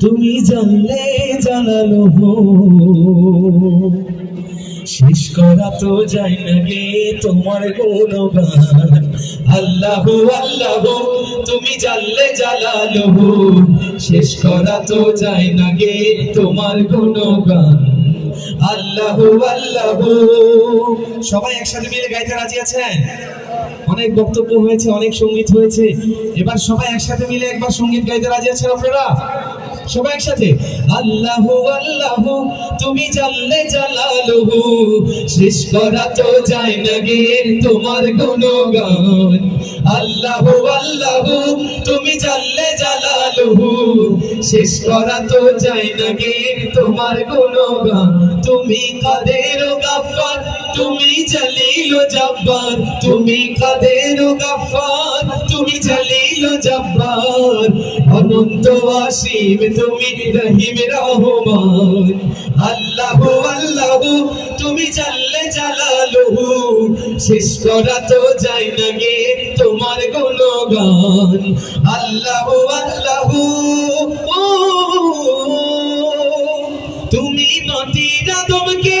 তুমি জানলে জানালো শেষ করা তো যায় না গে তোমার গুণগান। আল্লাহ আল্লাহ, তুমি জানলে জালালো শেষ করা তো যায় না গে তোমার গুণগান। আল্লাহ আল্লাহ। সবাই একসাথে মিলে গাইতে রাজি আছেন? অনেক বক্তব্য হয়েছে, অনেক সংগীত হয়েছে। এবার সবাই একসাথে মিলে একবার সংগীত গাইতে রাজি আছেন আপনারা? সবাই একসাথে? আল্লাহ আল্লাহ, তুমি জানলে জালালহু, শেষ করা তো যায় না গে তোমার গুণগান। আল্লাহ আল্লাহ, তুমি জানলে জালালহু, শেষ করা তো যায় না গে তোমার গুণগান। তুমি কাদের গাফার? তুমি জালিল জব্বার, তুমি কাদের গাফার তুমি জালিল জব্বার, অনন্ত আসিম তুমি রহিম রহমান। আল্লাহ আল্লাহ, তুমি জানলে জালালহু। শেষ করা তো যায় না গে তোমার গুণগান। আল্লাহ আল্লাহ তুমি মাটির আদমকে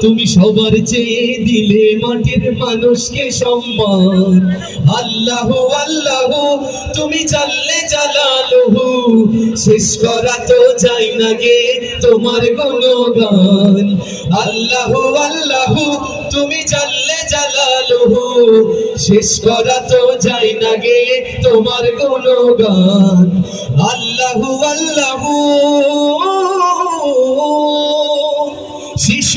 তুমি সবার চেয়ে দিলে মাটির মানুষকে সম্মান। আল্লাহ আল্লাহ, তুমি জানলে জালালহু। শেষ করা তো যাই না গে তোমার গুণগান। আল্লাহ আল্লাহ, তুমি জানলে জালালহু। শেষ করা তো যাই না গে তোমার গুণগান। আল্লাহ আল্লাহ।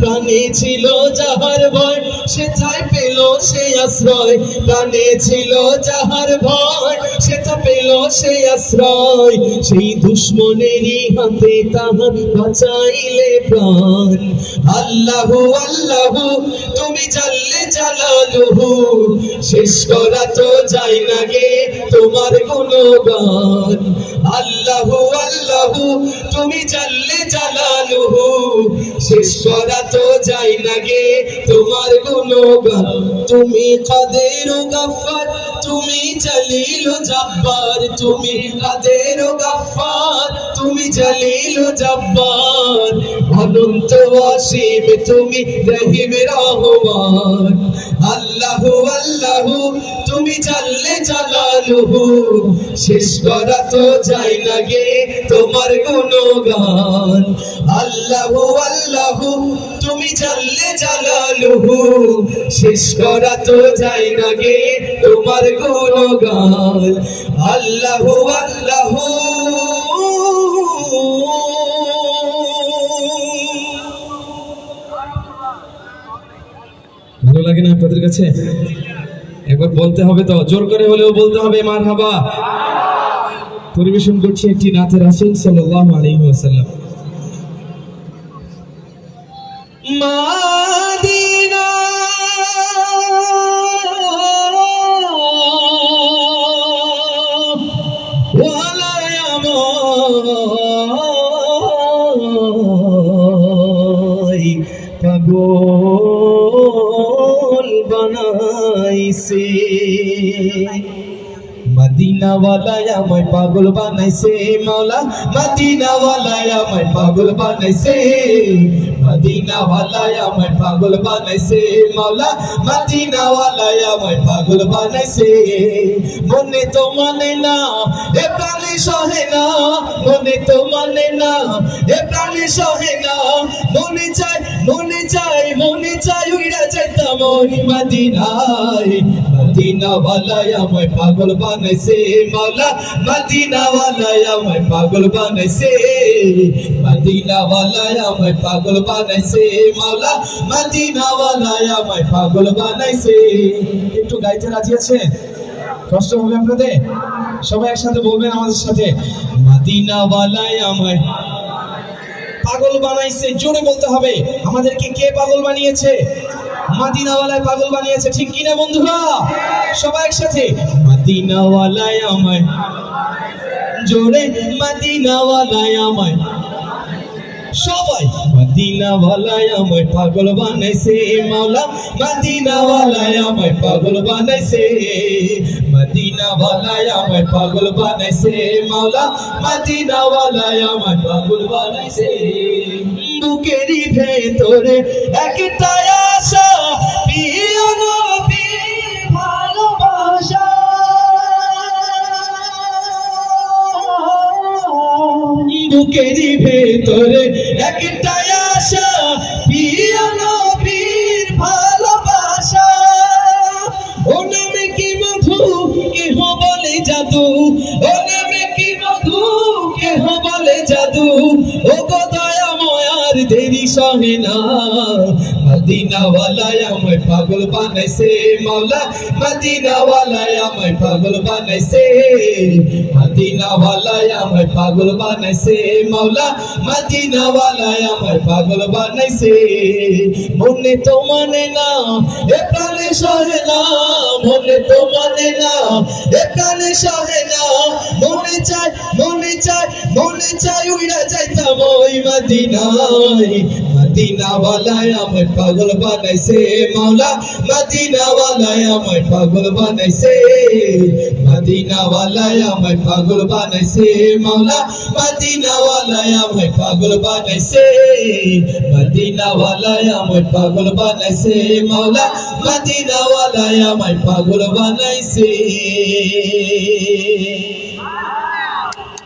প্রাণে ছিল যাহার ভয় সে ছাই পেল সে আশ্রয়, প্রাণে ছিল যাহার ভয়, সে তা পেল সে আশ্রয়। সেই দুশ্মনেরই হাতে তাহার বাঁচাইলে প্রাণ। আল্লাহ আল্লাহ, তুমি জানলে জালালহু, শেষ করা তো যায় না গে তোমার গুণগান। আল্লাহ আল্লাহ, তুমি জানলে জালালহু, শেষ করা তো যায় না গে তোমার গুণগান। তুমি কাদের গাফার তুমি জলিল জব্বার। তুমি কাদের গাফার তুমি জলিল জব্বার। অনন্ত অসীম তুমি রহিম রহমান। আল্লাহ আল্লাহ, তুমি জানলে জালালহু শেষ করা তো যায় না গে তোমার গুণগান। আল্লাহ আল্লাহ, তুমি জানলে জালালহু শেষ করা তো যায় না গে তোমার গুণগান। আল্লাহ আল্লাহ ভালো লাগে না আপনাদের কাছে? একবার বলতে হবে তো, জোর করে হলেও বলতে হবে মার হাবা পরিবেশন করছি একটি নাথের আসেন সাল্লাহ আলাইহি বানাইছে। মদিনাওয়ালায় আমায় পাগল বানাইছে মাওলা। মদিনাওয়ালায় আমায় পাগল বানাইছে। মদিনাওয়ালায় আমায় পাগল বানাইছে মাওলা মদিনাওয়ালায় আমায় পাগল বানাইছে মনে তো মানে না এ প্রাণী সহে না মনে তো মানে না এ প্রাণী সহে না মনে চাই মনে চাই মনে চাই উইরা যাইতাম ওই মদিনায় মদিনাওয়ালায় আমায় পাগল বানাইছে, মাওলা। মদিনাওয়ালায় আমায় পাগল বানাইছে মদিনা মদিনাওয়ালায় আমায় পাগল বানাইছে, মাওলা। মদিনাওয়ালায় আমায় পাগল বানাইছে। একটু গাইতে রাজি আছে কষ্ট হবে আপনাদের? সবাই একসাথে বলবেন আমাদের সাথে। মদিনাওয়ালায় আমায় পাগল বানাইছে, জোরে বলতে হবে। আমাদেরকে কে পাগল বানিয়েছে? মাদিনাওয়ালায় পাগল বানিয়েছে, ঠিক কিনা বন্ধুরা সবাই একসাথে, মাদিনাওয়ালায় আমায়। জোরে, মাদিনাওয়ালায় আমায়। সবাই, মদিনাওয়ালায় আমায়। পাগল বানাইছে মাওলা, মদিনাওয়ালায় আমায়। পাগল বানাইছে, মদিনাওয়ালায় আমায়। পাগল বানাইছে মাওলা, মদিনাওয়ালায় আমায়। পাগল বানাইছে। বুকেরই ভেতরে বুকেরই ভেতরে একটা দয়াময়ার দেরি সহে না। মদিনাওয়ালায় আমায় পাগল বানাইছে, মাওলা। মদিনাওয়ালায় আমায় পাগল বানাইছে, মদিনাওয়ালায় আমায় পাগল বানাইছে, মাওলা। মদিনাওয়ালায় আমায় পাগল বানাইছে। মনে তো মানে না, এ প্রাণে সহে না, মনে তো মানে না, এ প্রাণে সহে না। মনে চাই মনে চাই মনে চাই উইরা যাইতাম ওই মদিনায়। মদিনাওয়ালায় আমায় পাগল বানাইছে মাওলা। মদিনাওয়ালায় আমায় পাগল বানাইছে। মদিনাওয়ালায় আমায় পাগল বানাইছে মাওলা। মদিনাওয়ালায় আমায় পাগল বানাইছে। মদিনাওয়ালায় আমায় পাগল বানাইছে মাওলা। মদিনাওয়ালায় আমায় পাগল বানাইছে।